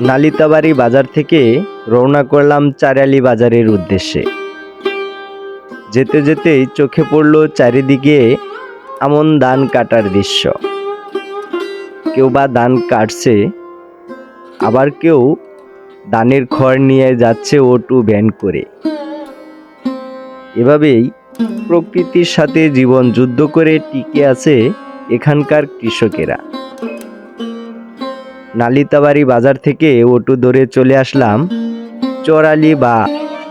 নালিতাবাড়ি বাজার থেকে রওনা করলাম চারালি বাজারের উদ্দেশ্যে। যেতে যেতেই চোখে পড়ল চারিদিকে আমন ধান কাটার দৃশ্য। কেউ বা ধান কাটছে, আবার কেউ ধানের খড় নিয়ে যাচ্ছে ওটু ভ্যান করে। এভাবেই প্রকৃতির সাথে জীবন যুদ্ধ করে টিকে আছে এখানকার কৃষকেরা। নালিতাবাড়ি বাজার থেকে অটো ধরে চলে আসলাম চরালি বা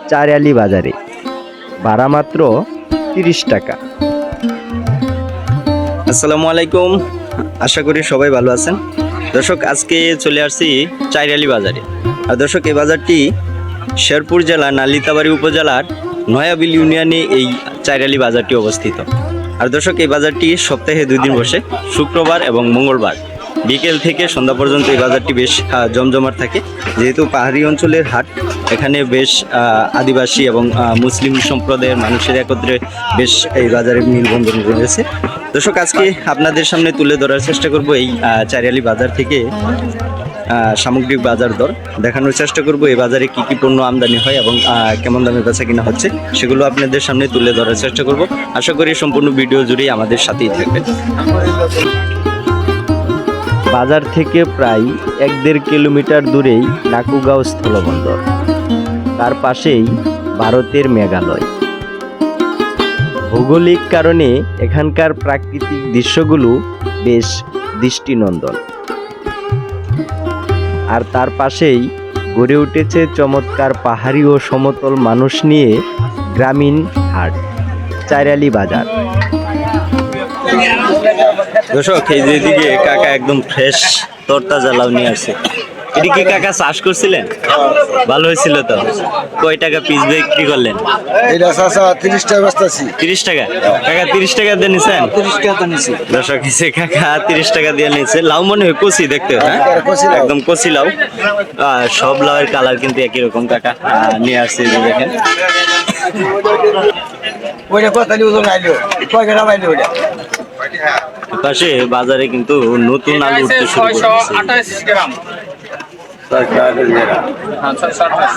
চারালি বাজারে। ভাড়া মাত্র তিরিশ টাকা। আসসালামু আলাইকুম। আশা করি সবাই ভালো আছেন। দর্শক, আজকে চলে আসছি চাইরালি বাজারে। আর দর্শক, এই বাজারটি শেরপুর জেলা নালিতাবাড়ি উপজেলার নয়াবিল ইউনিয়নে এই চাইরালি বাজারটি অবস্থিত। আর দর্শক, এই বাজারটি সপ্তাহে দুই দিন বসে। শুক্রবার এবং মঙ্গলবার। বিকেল থেকে সন্ধ্যা পর্যন্ত এই বাজারটি বেশ জমজমাট থাকে। যেহেতু পাহাড়ি অঞ্চলের হাট, এখানে বেশ আদিবাসী এবং মুসলিম সম্প্রদায়ের মানুষের একত্রে বেশ এই বাজারে মিলবন্ধন রয়েছে। দর্শক, আজকে আপনাদের সামনে তুলে ধরার চেষ্টা করব এই চারিয়ালি বাজার থেকে সামগ্রিক বাজার দর। দেখানোর চেষ্টা করব এই বাজারে কি কি পণ্য আমদানি হয় এবং কেমন দামে বেচা কিনা হচ্ছে। সেগুলো আপনাদের সামনে তুলে ধরার চেষ্টা করব। আশা করি সম্পূর্ণ ভিডিও জুড়েই আমাদের সাথেই থাকবেন। বাজার থেকে প্রায় এক দেড় কিলোমিটার দূরেই নাকুগাঁও স্থলবন্দর। তার পাশেই ভারতের মেঘালয়। ভৌগোলিক কারণে এখানকার প্রাকৃতিক দৃশ্যগুলো বেশ দৃষ্টিনন্দন। আর তার পাশেই গড়ে উঠেছে চমৎকার পাহাড়ি ও সমতল মানুষ নিয়ে গ্রামীণ হাট, চাইরালি বাজার। দর্শক এই কাকা একদম ফ্রেশ তরতাজা লাউ নিয়ে আসছে। এটি কি কাকা চাষ করছিলেন? ভালো হয়েছিল তো? কয় টাকা পিস বিক্রি করলেন? এটা তিরিশ টাকা তিরিশ টাকা? কাকা তিরিশ টাকা দিয়ে নিছেন? তিরিশ টাকা নিছি। দর্শক এসে কাকা তিরিশ টাকা দিয়ে লাউ মনে হয় কচি দেখতে হ্যাঁ? লাউ। একদম কচি লাউ। সব লাউয়ের কালার কিন্তু একই রকম কাকা। নিয়ে আসছে দেখেন। ওইটা ওজন আইলো। কয় টাকা পাইলো ওইটা? পাশে বাজারে কিন্তু নতুন আলু উঠতে শুরু গ্রাম। হ্যাঁ।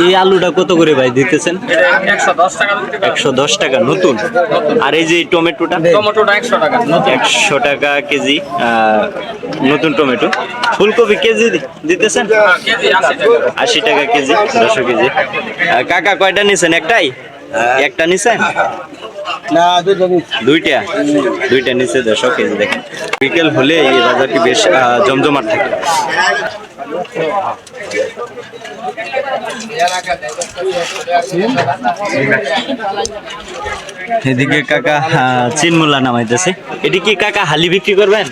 এই আলুটা কত করে ভাই দিতেছেন? একশো দশ টাকা দশ নতুন? আর এই যে টমেটোটা? টমেটোটা একশো টাকা। একশো টাকা কেজি আহ, নতুন টমেটো। ফুলকপি কেজি দিতেছেন? হ্যাঁ, আশি টাকা। কেজি দশশো কেজি। কাকা কয়টা নিছেন? একটাই? একটা নিছেন? না দুইটা দুইটা? দুইটা নিচে দশশো কেজি দেখেন। বিকেল হলে এই বাজারটি বেশ জমজমাট থাকে। এদিকে কাকা আহ, চিনমুলা নামাইতেছে। এটি কি কাকা হালি বিক্রি করবেন?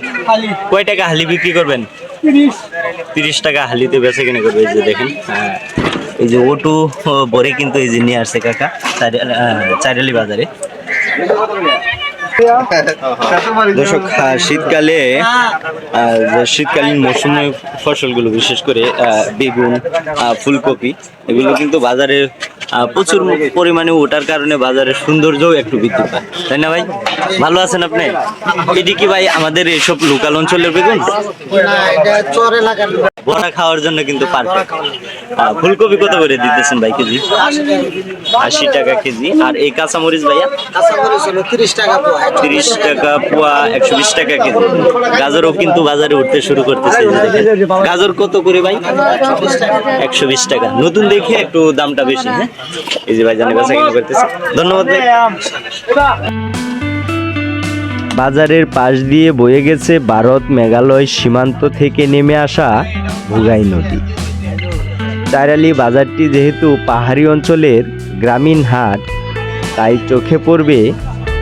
কয় টাকা হালি বিক্রি করবেন? তিরিশ। টাকা হালিতে বেচে কিনে করবে এই যে দেখেন। এই যে ওটু ভরে কিন্তু এই যে নিয়ে আসছে কাকা চারিয়ালি বাজারে। দর্শক আহ, শীতকালে আহ, যে শীতকালীন মৌসুমে ফসলগুলো বিশেষ করে বেগুন ফুলকপি এগুলো কিন্তু বাজারে প্রচুর পরিমাণে ওঠার কারণে বাজারের সৌন্দর্যও একটু বৃদ্ধি পায়। তাই না ভাই? ভালো আছেন আপনি? এটি কি ভাই আমাদের এসব লোকাল অঞ্চলের বেগুন? বড়া খাওয়ার জন্য কিন্তু পারফেক্ট ফুলকপি কত করে দিতেছেন ভাই কেজি? আশি টাকা কেজি। আর এই কাঁচামরিচ ভাইয়া? কাঁচা মরিচ হলো তিরিশ টাকা তিরিশ টাকা পোয়া, একশো বিশ টাকা কেজি। গাজরও কিন্তু বাজারে উঠতে শুরু করতেছে। গাজর কত করে ভাই? একশো বিশ টাকা। নতুন দেখে একটু দামটা বেশি হ্যাঁ? এই যে ভাই জানি বেচা কিনা করতেছে। ধন্যবাদ বাজারের পাশ দিয়ে বয়ে গেছে ভারত মেঘালয় সীমান্ত থেকে নেমে আসা ভুগাই নদী। চারালি বাজারটি যেহেতু পাহাড়ি অঞ্চলের গ্রামীণ হাট, তাই চোখে পড়বে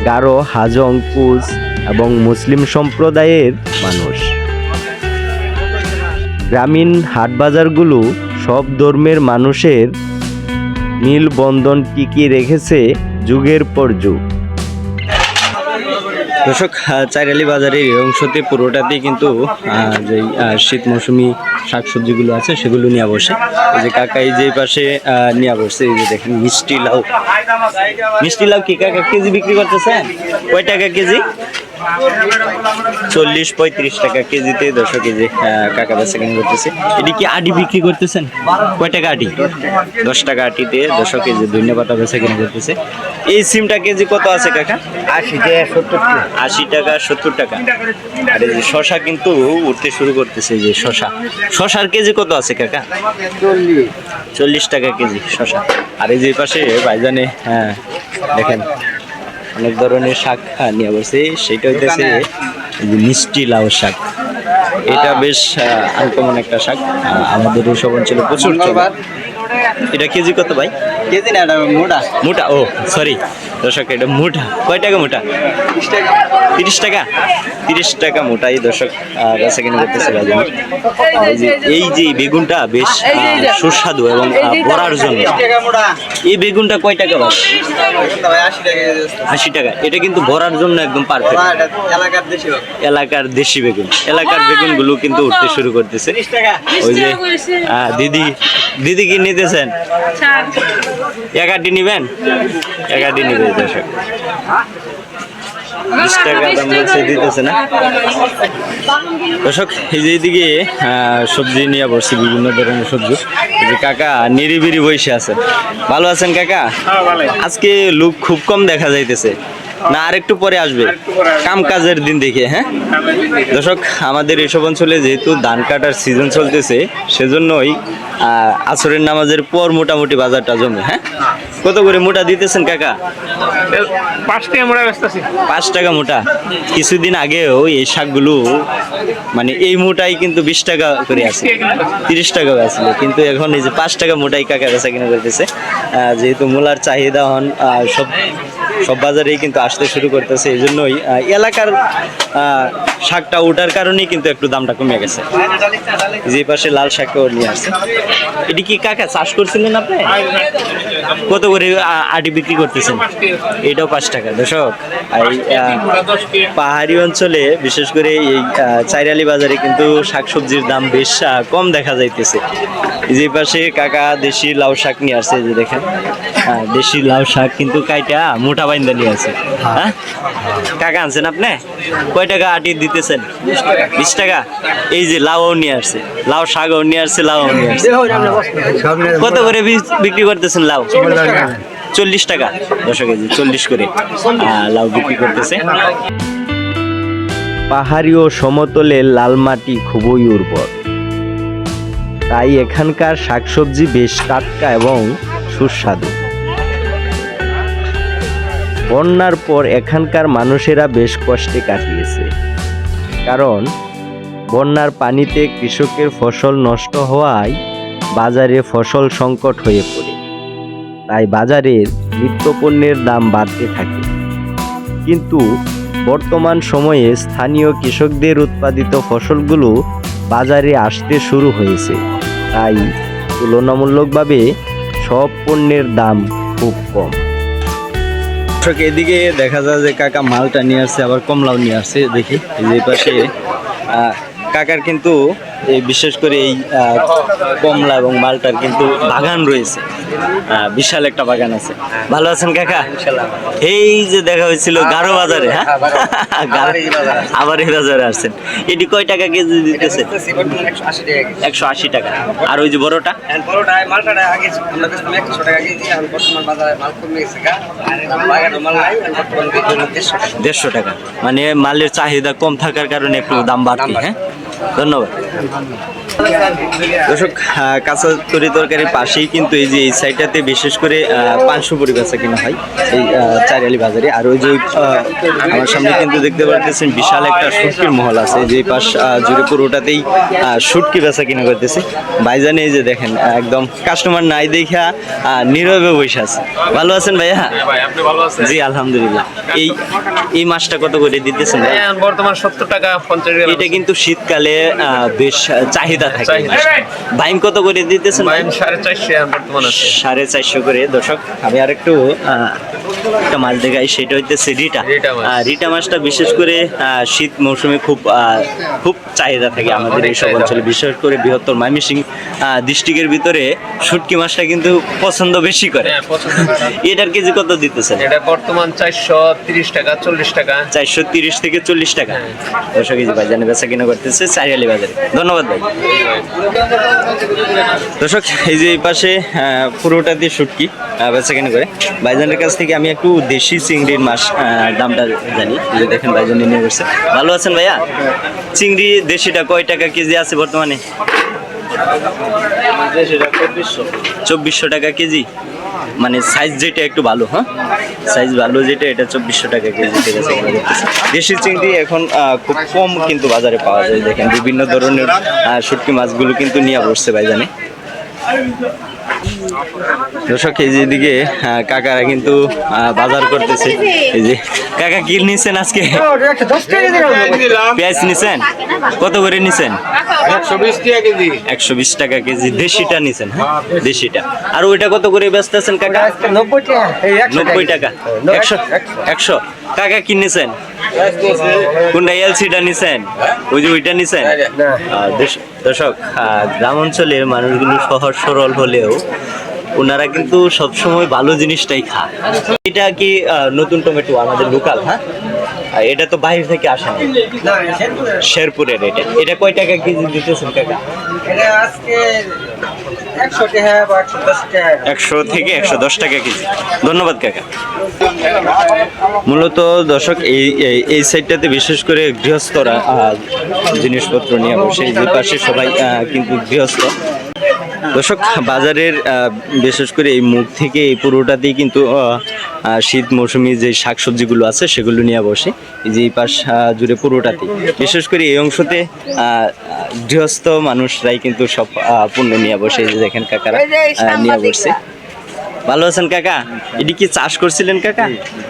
গারো, হাজং কুচ এবং মুসলিম সম্প্রদায়ের মানুষ। গ্রামীণ হাটবাজারগুলো সব ধর্মের মানুষের নীলবন্ধন টিকিয়ে রেখেছে যুগের পর যুগ। দর্শক চাইরালি বাজারের অংশতে পুরোটাতেই কিন্তু যে শীত মৌসুমি শাকসবজিগুলো আছে সেগুলো নিয়ে বসে। যে কাকাই যে পাশে নিয়ে বসছে, এই যে দেখেন মিষ্টি লাউ। মিষ্টি লাউ কি কাকা কেজি বিক্রি করতেছেন? কয় টাকা কেজি? চল্লিশ পঁয়ত্রিশ টাকা কেজিতে দশশো কেজি কাকা বেচা কিনে করতেছে। এটি কি আটি বিক্রি করতেছেন? কয় টাকা আটি? দশ টাকা আটিতে দশশো কেজি ধন্যবাদ বেচা কিনে করতেছে। এই সিমটা কেজি কত আছে কাকা? আশি টাকা সত্তর টাকা। আশি টাকা সত্তর টাকা। আর এই যে শশা কিন্তু উঠতে শুরু করতেছে এই যে শশা। শশার কেজি কত আছে কাকা? চল্লিশ। চল্লিশ টাকা কেজি শশা। আর এই যে পাশে ভাইজানে হ্যাঁ দেখেন অনেক ধরনের শাক নিয়ে বসে। সেটা হইতেছে মিষ্টি লাউ শাক। এটা বেশ আনকমন একটা শাক। আমাদের এই সব অঞ্চলে প্রচুর। এটা কেজি কত ভাই? কেজি না এটা মোটা। মোটা ও সরি দর্শক এটা মোটা কয় টাকা মোটা তিরিশ টাকা? তিরিশ টাকা মোটাই দর্শক বেচা কিনে করতেছে এই যে বেগুনটা বেশ সুস্বাদু এবং বড়ার জন্য। এই বেগুনটা কয় টাকা ভাই? ভাই আশি টাকা। এটা কিন্তু ভরার জন্য একদম পারফেক্ট এলাকার দেশি এলাকার বেগুন। এলাকার বেগুনগুলো কিন্তু উঠতে শুরু করতেছে। ওই যে দিদি দিদি কি নিতেছেন? একাটি নিবেন? একাটি নিবে দর্শক বিশ টাকা দাম বলছে দিতেছে না। দর্শক এই যে এইদিকে সবজি নিয়ে বসছি বিভিন্ন ধরনের সবজি। যে কাকা নিরিবিরি বসে আছেন ভালো আছেন কাকা? আজকে লুক খুব কম দেখা যাইতেছে। না আর একটু পরে আসবে। কাম কাজের দিন দেখে হ্যাঁ? দর্শক আমাদের এসব অঞ্চলে যেহেতু ধান কাটার সিজন চলতেছে সেজন্যই আসরের নামাজের পর মোটামুটি বাজারটা জমে হ্যাঁ? কত করে মোটা দিতেছেন কাকা? পাঁচ টাকা আছি। পাঁচ টাকা মোটা। কিছুদিন আগেও এই শাকগুলো মানে এই মোটাই কিন্তু বিশ টাকা করে আছে। তিরিশ টাকা আসলে কিন্তু এখন এই যে পাঁচ টাকা মোটাই কাকা বেচা কিনা করতেছে। যেহেতু মূলার চাহিদা হন সব সব বাজারেই কিন্তু আসতে শুরু করতেছে, এই জন্যই এলাকার শাকটা ওঠার কারণেই কিন্তু একটু দামটা কমে গেছে। যে পাশে লাল শাকও নিয়ে আসছে। এটি কি কাকা চাষ করছিলেন আপনি? কত করে আটি বিক্রি করতেছেন? এটাও পাঁচ টাকা, দর্শক। পাহাড়ি অঞ্চলে, বিশেষ করে এই চাইরালি বাজারে কিন্তু শাকসবজির দাম বেশ কম দেখা যাইতেছে। যে পাশে কাকা দেশি লাউ শাক নিয়ে আসছে যে দেখেন। দেশি লাউ শাক কিন্তু কাইটা মোটা বাইন্দা নিয়ে আছে। হ্যাঁ? কাকা আনছেন আপনি? কয় টাকা আটি দিতেছেন? বিশ টাকা? এই যে লাউও নিয়ে আসছে। লাউ শাকও নিয়ে আসছে, লাউও নিয়ে আসছে। কত করে বিক্রি করতেছেন লাউ? চল্লিশ টাকা। দশ কেজি চল্লিশ করে লাউ বিক্রি করতেছে। পাহাড়ি ও সমতলে লাল মাটি খুবই উর্বর। তাই এখানকার শাকসবজি বেশ টাটকা এবং সুস্বাদু। বন্যার পর এখানকার মানুষেরা বেশ কষ্টে কাটিয়েছে। কারণ, বন্যার পানিতে কৃষকের ফসল নষ্ট হওয়ায় বাজারে ফসল সংকট হয়ে পড়ে। তাই বাজারের নিত্যপণ্যের দাম বাড়তে থাকে। কিন্তু বর্তমান সময়ে স্থানীয় কৃষকদের উৎপাদিত ফসলগুলো বাজারে আসতে শুরু হয়েছে। তাই তুলনামূলকভাবে সব পণ্যের দাম খুব কম। এদিকে দেখা যায় যে কাকা মালটা নিয়ে আসছে, আবার কমলাও নিয়ে আসছে, দেখি। যে পাশে কাকার কিন্তু বিশেষ করে এই কমলা এবং মালটার কিন্তু বাগান রয়েছে। বিশাল একটা বাগান আছে। ভালো আছেন কাকা? এই যে দেখা হয়েছিল গারো বাজারে হ্যাঁ? আবার এই বাজারে আসছেন। এটি কয় টাকা কেজি দিতেছে? একশো আশি টাকা আর ওই যে বড়টা? টাকা দেড়শো টাকা। মানে মালের চাহিদা কম থাকার কারণে একটু দাম বাড়তি হ্যাঁ? ধন্যবাদ। দর্শক কাঁচা তরি তরকারির পাশেই কিন্তু এই যে এই সাইডটাতে বিশেষ করে পাঁচশো পরি বেচা কিনা হয় এই চারিয়ালি বাজারে। আর ওই যে আমার সামনে কিন্তু দেখতে পাচ্ছেন বিশাল একটা শুটকির মহল আছে যে পাশ জুড়ে পুরোটাতেই শুটকি বেচা কিনা করতেছে। ভাইজানে এই যে দেখেন একদম কাস্টমার নাই দেখা নীরবে বসে আছে। ভালো আছেন ভাইয়া? ভাই আছেন? জি আলহামদুলিল্লাহ। এই এই মাছটা কত করে দিতেছেন ভাই? বর্তমান সত্তর টাকা পঞ্চাশ এটা কিন্তু শীতকালে বেশ চাহিদা চাহিদা থাকে। বাইম কত করে দিতেছেন বাইম সাড়ে চারশো বর্তমান আছে। সাড়ে চারশো করে। দর্শক আমি আর একটু একটা মাছ দেখাই সেটা হইতেছে রিটা। রিটা মাছটা বিশেষ করে শীত মৌসুমে খুব খুব চাহিদা থাকে আমাদের অনেক এইসব অঞ্চলে। বিশেষ করে বৃহত্তর ময়মনসিং ডিস্ট্রিক্টের ভিতরে শুটকি মাছটা কিন্তু পছন্দ বেশি করে। হ্যাঁ পছন্দ এটার কেজি কত দিতেছেন? এটা বর্তমান চারশো তিরিশ টাকা চল্লিশ টাকা। চারশো তিরিশ থেকে চল্লিশ টাকা। হ্যাঁ। দর্শক কেজি জানে বেচা কিনা করতেছে চারিয়ালি বাজারে। ধন্যবাদ ভাই। দর্শক এই যে এই পাশে পুরোটা দিয়ে শুটকি সেখানে করে। বাইজানের কাছ থেকে আমি একটু দেশি চিংড়ির মাছ দামটা জানি। যে দেখেন বাইজান নিয়ে করছে। ভালো আছেন ভাইয়া? চিংড়ি দেশিটা কয় টাকা কেজি আছে বর্তমানে? চব্বিশশো টাকা কেজি। মানে সাইজ যেটা একটু ভালো হ্যাঁ? সাইজ ভালো যেটা, এটা চব্বিশশো টাকা কেজি, ঠিক আছে দেশি চিংড়ি এখন খুব কম কিন্তু বাজারে পাওয়া যায়। দেখেন, বিভিন্ন ধরনের শুটকি মাছগুলো কিন্তু নিয়ে বসছে ভাই জানে দর্শক এই যে কাকারা কিন্তু বাজার করতেছে। এই যে কাকা কি নিছেন আজকে? পেঁয়াজ নিছেন? কত করে নিছেন? একশো বিশ টাকা কেজি দেশিটা নিছেন হ্যাঁ? দেশিটা। আর ওইটা কত করে ব্যস্ত আছেন কাকা? নব্বই টাকা। একশো একশো। কাকা কিনেছেন কোনটা এলসিটা নিছেন? ওই যে ওইটা নিছেন? দর্শক আহ, গ্রাম অঞ্চলের মানুষগুলো সহজ সরল হলেও ওনারা কিন্তু সবসময় ভালো জিনিসটাই খায়। এটা কি নতুন টমেটো আমাদের লোকাল হ্যাঁ? এটা তো বাইরে থেকে আসে না শেরপুরের। এটা। এটা কয় টাকা কেজি দিতেছেন কাকা? এটা আজকে একশো থেকে একশো দশ টাকা কেজি। ধন্যবাদ কাকা। মূলত দর্শক এই এই- সাইডটাতে বিশেষ করে গৃহস্থরা জিনিসপত্র নিয়ে বসে। যে পাশে সবাই কিন্তু গৃহস্থ। দর্শক বাজারের বিশেষ করে এই মুখ থেকে এই পুরোটাতেই কিন্তু আহ, আহ, শীত মৌসুমি যে শাকসবজিগুলো আছে সেগুলো নিয়ে বসে। এই যে এই পাশ জুড়ে পুরোটাতে বিশেষ করে এই অংশতে গৃহস্থ মানুষরাই কিন্তু সব পণ্য নিয়ে বসে এই যে দেখেন কাকারা নিয়ে বসছে ভালো আছেন কাকা? এটি কি চাষ করছিলেন কাকা?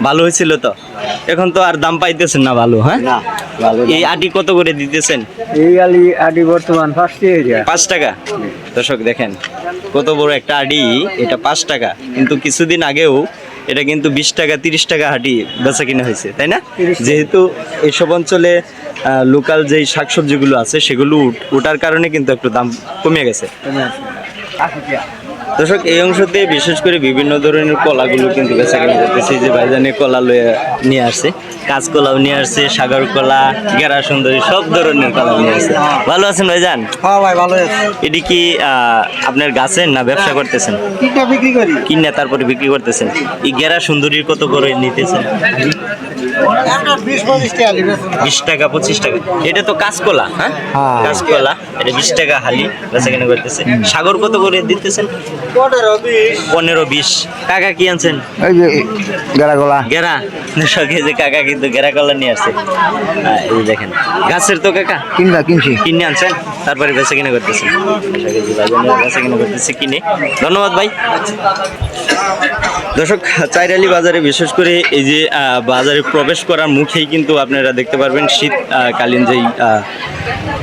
ভালো হয়েছিল তো। এখন তো আর দাম পাইতেছেন না ভালো হ্যাঁ? এই আটি কত করে দিতেছেন? এই আলি আদি বর্তমান পাঁচ টাকা দর্শক দেখেন কত বড় একটা আডি এটা পাঁচ টাকা। কিন্তু কিছুদিন আগেও এটা কিন্তু বিশ টাকা তিরিশ টাকা হাঁটি বেচা কিনা হয়েছে তাই না? যেহেতু এইসব অঞ্চলে লোকাল যেই শাকসবজিগুলো আছে সেগুলো ওঠার কারণে কিন্তু একটু দাম কমে গেছে। দর্শক এই অংশতে বিশেষ করে বিভিন্ন ধরনের কলাগুলো কিন্তু বেচা কিনে যাচ্ছে যে ভাইজানে কলা লয়ে নিয়ে আসছে কাঁচকলাও নিয়ে আসছে সাগর কলা গেরা সুন্দরী সব ধরনের কলা নিয়ে আসছে। ভালো আছেন ভাইজান? হ্যাঁ ভাই ভালো আছে। এটি কি আপনার গাছের না ব্যবসা করতেছেন? কিটা বিক্রি করি। কিনে তারপরে বিক্রি করতেছেন। এই গেরা সুন্দরীর কত করে নিতেছেন? বিশ টাকা পঁচিশ টাকা। এটা তো কাঁচকলা হ্যাঁ? হ্যাঁ। কাঁচকলা এটা বিশ টাকা হালি বেচা কিনা করতেছে। সাগর কত করে দিতেছেন? পনেরো বিশ। কাকা কি আনছেন? এই যে গেরাগোলা গেরা? যে কাকা কিন্তু গেরা কলা নিয়ে আসছে। এই দেখেন। গাছের তো কাকা? কিনবা কিনছি। কিনে আনছেন? তারপরে বেচা কিনা করতেছেন। বেচা কিনা করতেছে কিনে ধন্যবাদ ভাই। দর্শক চাইরালি বাজারে বিশেষ করে এই যে বাজারে প্রবেশ করার মুখেই কিন্তু আপনারা দেখতে পারবেন শীতকালীন যেই আহ,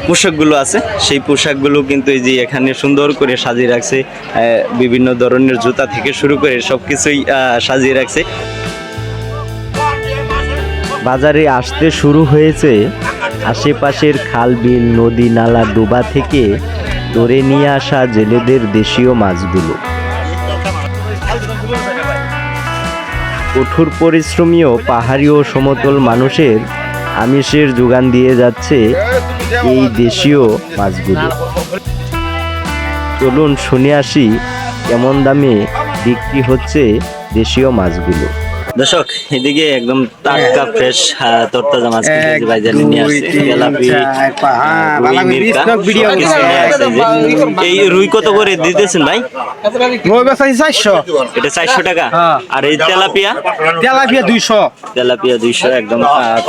পোশাকগুলো আছে। সেই পোশাকগুলো কিন্তু এই যে এখানে সুন্দর করে সাজিয়ে রাখছে বিভিন্ন ধরনের জুতা থেকে শুরু করে সব কিছুই সাজিয়ে রাখছে। বাজারে আসতে শুরু হয়েছে। আশেপাশের খাল, বিল, নদী, নালা, ডোবা থেকে ধরে নিয়ে আসা জেলেদের দেশীয় মাছগুলো। কঠোর পরিশ্রমী ও পাহাড়ি ও সমতল মানুষের আমিষের যোগান দিয়ে যাচ্ছে এই দেশীয় মাছগুলো। চলুন শুনে আসি কেমন দামে বিক্রি হচ্ছে দেশীয় মাছগুলো। দর্শক এদিকে একদম টাটকা ফ্রেশ তরতাজা মাছ কিন্তু এই যে ভাইজান নিয়ে আসছে। কিছু নিয়ে এই রুই কত করে দিতেছেন ভাই? রই চারশো। এটা চারশো টাকা? হ্যাঁ। আর এই তেলাপিয়া? তেলাপিয়া দুইশো। তেলাপিয়া দুইশো একদম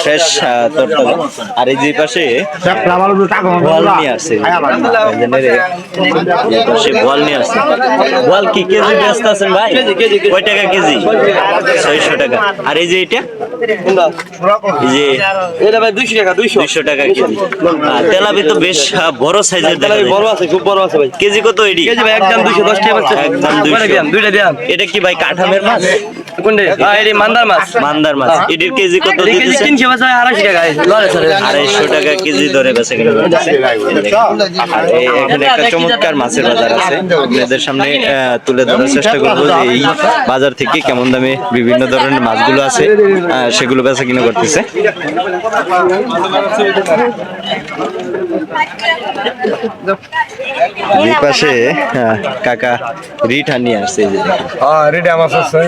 ফ্রেশ তরতাজা। আর এই যে পাশে বল নিয়ে আসছে। এই পাশে বল নিয়ে আসছে। বল কি কেজি ব্যস্ত আছেন ভাই? কয় টাকা কেজি? ছয়শো টাকা। আর এই যে এটা? এই এটা ভাই দুইশো টাকা দুইশো। দুইশো টাকা কেজি। আর তেলাপি তো বেশ বড় সাইজের যায়। বড় আছে খুব বড় আছে ভাই। কেজি কত এডি কেজি ভাই একদম দুইশো দশ টাকা পাচ্ছে। একদম 200 দুইটা দিয়াম এটা কি ভাই কাঠামের মাছ? কোনটা? হ্যাঁ এটি মান্দার মাছ। মান্দার মাছ। এটির কেজি কত টাকা। স্যার কেজি ধরে বেচে কিনে আর এখানে একটা চমৎকার মাছের বাজার আছে। আপনাদের সামনে তুলে ধরার চেষ্টা করব যে এই বাজার থেকে কেমন দামে বিভিন্ন ধরনের মাছগুলো আছে। সেগুলো বেচা কিনা করতেছে। পাশে কাকা রিঠা নিয়ে আসছে। হ্যাঁ রেডি আমার আছে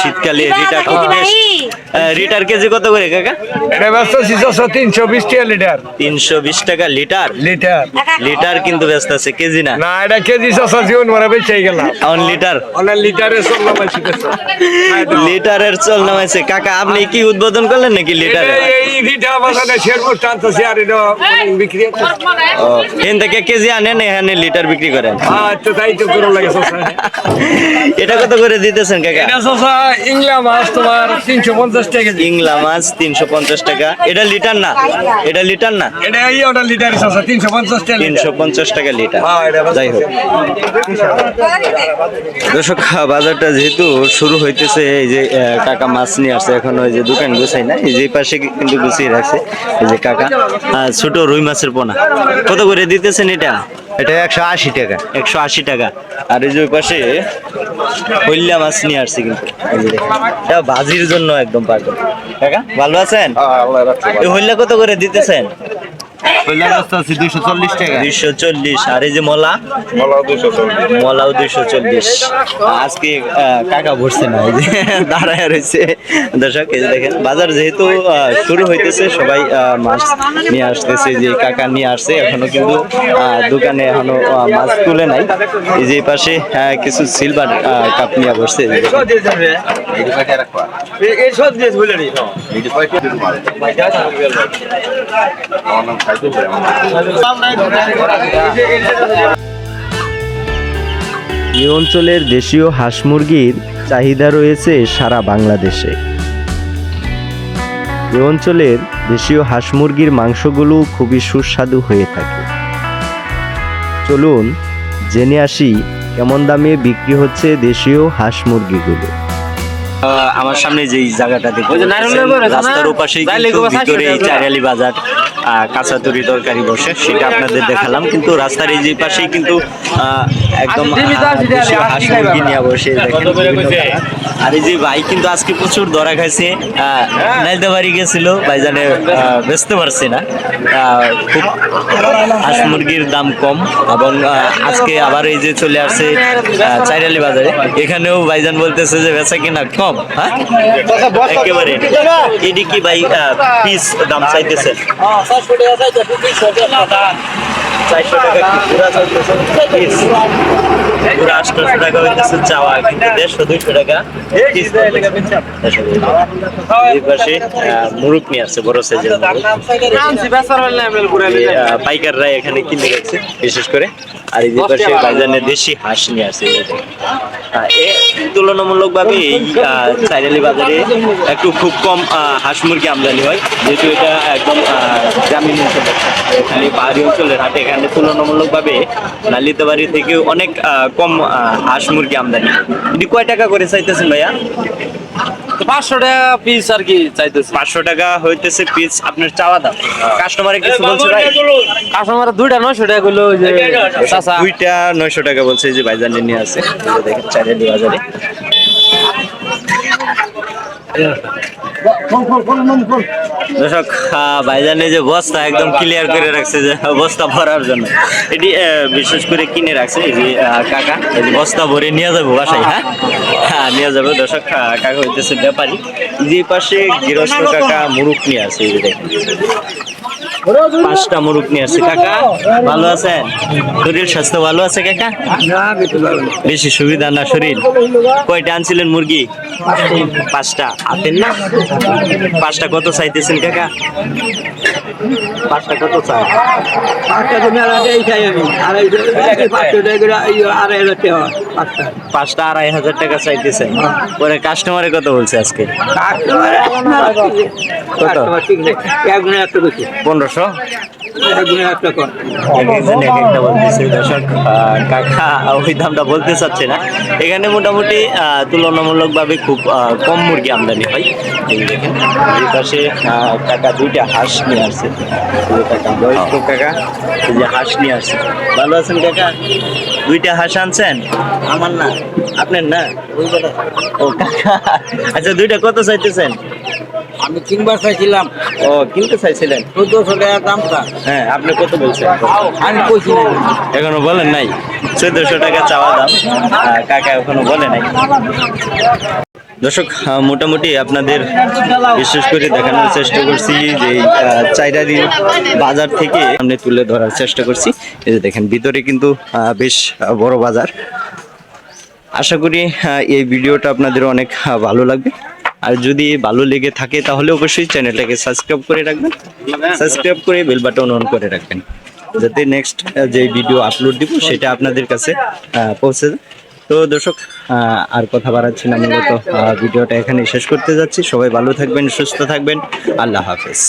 শীতকালে রিটা খুব বেশ রিটার কেজি কত করে কাকা? এটা ব্যস্ত তিনশো বিশ টাকা লিটার। তিনশো বিশ টাকা লিটার? লিটার। লিটার কিন্তু ব্যস্ত আছে কেজি না? না এটা কেজি জীবন বেঁচে গেলাম। অন লিটার অনেক লিটারে চললাম লিটারের চল নামাইছে কাকা আপনি কি উদ্বোধন করলেন নাকি লিটারে? এই লিটার আমার শেরপুর টানতেছে আর এটা বিক্রি হচ্ছে। এখান থেকে কেজি আনেন এখানে লিটার বিক্রি করেন। আচ্ছা তাই তো করে লাগে এটা কত করে দিতেছেন কাকা? এটা শশা ইংলা মাছ তোমার তিনশো পঞ্চাশ টাকা ইংলা মাছ তিনশো পঞ্চাশ টাকা। এটা লিটার না? এটা লিটার না? এটা ওটা লিটারে তিনশো পঞ্চাশ টাকা লিটার। তিনশো পঞ্চাশ টাকা লিটার। হ্যাঁ, যাই হোক। দর্শক বাজারটা যেহেতু শুরু হইতেছে এই যে কাকা মাছ নিয়ে আসছে এখন ওই যে দোকান গুছাই না এই যে পাশে কিন্তু গুছিয়ে রাখছে এই যে কাকা। ছোট রুই মাছের পোনা। কত করে দিতেছেন এটা? এটা একশো আশি টাকা। একশো আশি টাকা। আর এই যে ওই পাশে হইলা মাছ নিয়ে আসছে কিন্তু। এটা বাজির জন্য একদম পারবেন কাকা ভালো আছেন? হইলা কত করে দিতেছেন? দুইশো চল্লিশ টাকা। দুইশো চল্লিশ। আর এই যে মলা? মলাও দুইশো চল্লিশ। আজকে আহ, কাকা ভরছে না এই যে দাঁড়ায় রয়েছে। দর্শক এই দেখেন বাজার যেহেতু শুরু হইতেছে সবাই আহ, মাছ নিয়ে আসতেছে যে কাকা নিয়ে আসছে এখনও কিন্তু আহ, দোকানে এখনও আহ, মাছ তুলে নাই। এই যে পাশে কিছু সিলভার কাপ নিয়ে বসছে এই এই অঞ্চলের দেশীয় হাঁস মুরগির চাহিদা রয়েছে সারা বাংলাদেশে। এ অঞ্চলের দেশীয় হাঁস মুরগির মাংসগুলো খুবই সুস্বাদু হয়ে থাকে। চলুন জেনে আসি কেমন দামে বিক্রি হচ্ছে দেশীয় হাঁস মুরগিগুলো। আমার সামনে যে জায়গাটা দেখো রাস্তার ওপাশেই কিন্তু ভিতরে এই চারিয়ালি বাজার কাঁচা তরি তরকারি বসে সেটা আপনাদের দেখালাম। কিন্তু রাস্তার এই যে পাশেই কিন্তু একদম হাঁস মুরগি নিয়ে বসে দেখেন আর এই যে ভাই কিন্তু আজকে প্রচুর ধরা খাইছে আহ, নাইলদা বাড়ি গেছিল ভাইজানে আহ, বেচতে পারছে না। আহ, খুব হাঁস মুরগির দাম কম এবং আজকে আবার এই যে চলে আসছে আহ, চাইরালি বাজারে। এখানেও ভাইজান বলতেছে যে বেচা কিনা কম হ্যাঁ? একেবারে। এটি কি ভাই পিস দাম চাইতেছে? চারশো টাকা পুরা চাইতেছে পিস পুরা আটশোশো টাকা হইতেছে চাওয়া কিন্তু দেড়শো দুইশো টাকা piece বলতেছে। এই পাশে মুরুক নিয়ে আসছে বড় সাইজের পাইকাররা এখানে কিনে গেছে বিশেষ করে। আর এই পাশে বাজারে দেশি হাঁস নিয়ে আসছে এই যে দেখেন। আহ, এ তুলনামূলক ভাবে এই চাইরালি বাজারে একটু খুব কম হাঁস মুরগি আমদানি হয় যেহেতু এটা একদম গ্রামীণ অঞ্চল এখানে পাহাড়ি অঞ্চলের হাটে এখানে তুলনামূলক ভাবে নালিতাবাড়ি থেকে অনেক আহ, কম আহ, হাঁস মুরগি আমদানি হয়। এটি কয় টাকা করে চাইতেছেন ভাইয়া পাঁচশো টাকা পিস আর কি চাইতেছে। পাঁচশো টাকা হইতেছে পিস আপনার চাওয়া দাম। কাস্টমারে কিছু বলছে ভাই? কাস্টমার দুইটা নয়শো টাকা করল যে চাচা। দুইটা নয়শো টাকা বলছে এই যে ভাইজান নিয়ে আছে দেখেন চারে চারিয়ালি বাজারে দর্শক ভাইজানে যে বস্তা একদম ক্লিয়ার করে রাখছে যে বস্তা ভরার জন্য। এটি বিশেষ করে কিনে রাখছে এই যে কাকা। এই যে বস্তা ভরে নিয়ে যাব বাসায় হ্যাঁ? হ্যাঁ নিয়ে যাব। দর্শক কাকা হইতেছে ব্যাপারী। যে পাশে গৃহস্থ কাকা মুরুখ নিয়ে আছে, এই যে দেখেন। পাঁচটা মুরুক নিয়ে আসছে কাকা। ভালো আছেন? শরীর স্বাস্থ্য ভালো আছে কাকা? বেশি সুবিধা না শরীর? কয়টা আনছিলেন মুরগি? পাঁচটা। আতেন না? পাঁচটা কত চাইতেছেন কাকা? পাঁচটা কত চাই? পাঁচটা করে আড়াই হাজার টাকা চাইতেছেন। পরে কাস্টমারে কত বলছে আজকে? কত? পনেরোশো এখানে মোটামুটি তুলনামূলকভাবে খুব কম মুরগি আমদানি হয়। এই দেখেন, এই পাশে কাকা দুইটা হাঁস নিয়ে আসছে। কাকা হাঁস নিয়ে আসছে। ভালো আছেন কাকা? দুইটা হাঁস আনছেন? আমার না, আপনার না? ও কাকা আচ্ছা দুইটা কত চাইতেছেন? আমি তিনবার চাইছিলাম। ও কিনতে চাইছিলেন? চোদ্দশো টাকা দামটা। হ্যাঁ আপনি কত বলছেন? আমি কইছি এখনও বলেন নাই। চোদ্দশো টাকা চাওয়া দাম। কাকা এখনও বলে নাই। দর্শক মোটামুটি আপনাদের বিশেষ করে দেখানোর চেষ্টা করছি যে চাইরারির বাজার থেকে সামনে তুলে ধরার চেষ্টা করছি। এই যে দেখেন ভিতরে কিন্তু আহ, বেশ বড় বাজার। আশা করি এই ভিডিওটা আপনাদের অনেক ভালো লাগবে। আর যদি ভালো লেগে থাকে তাহলে অবশ্যই চ্যানেলটাকে সাবস্ক্রাইব করে রাখবেন। সাবস্ক্রাইব করে বেল বাটন অন করে রাখবেন। যাতে নেক্সট যে ভিডিও আপলোড দিব সেটা আপনাদের কাছে পৌঁছে যায়। তো দর্শক আর কথা বাড়াচ্ছি না মূলত ভিডিওটা এখানে শেষ করতে যাচ্ছি। সবাই ভালো থাকবেন সুস্থ থাকবেন। আল্লাহ হাফেজ।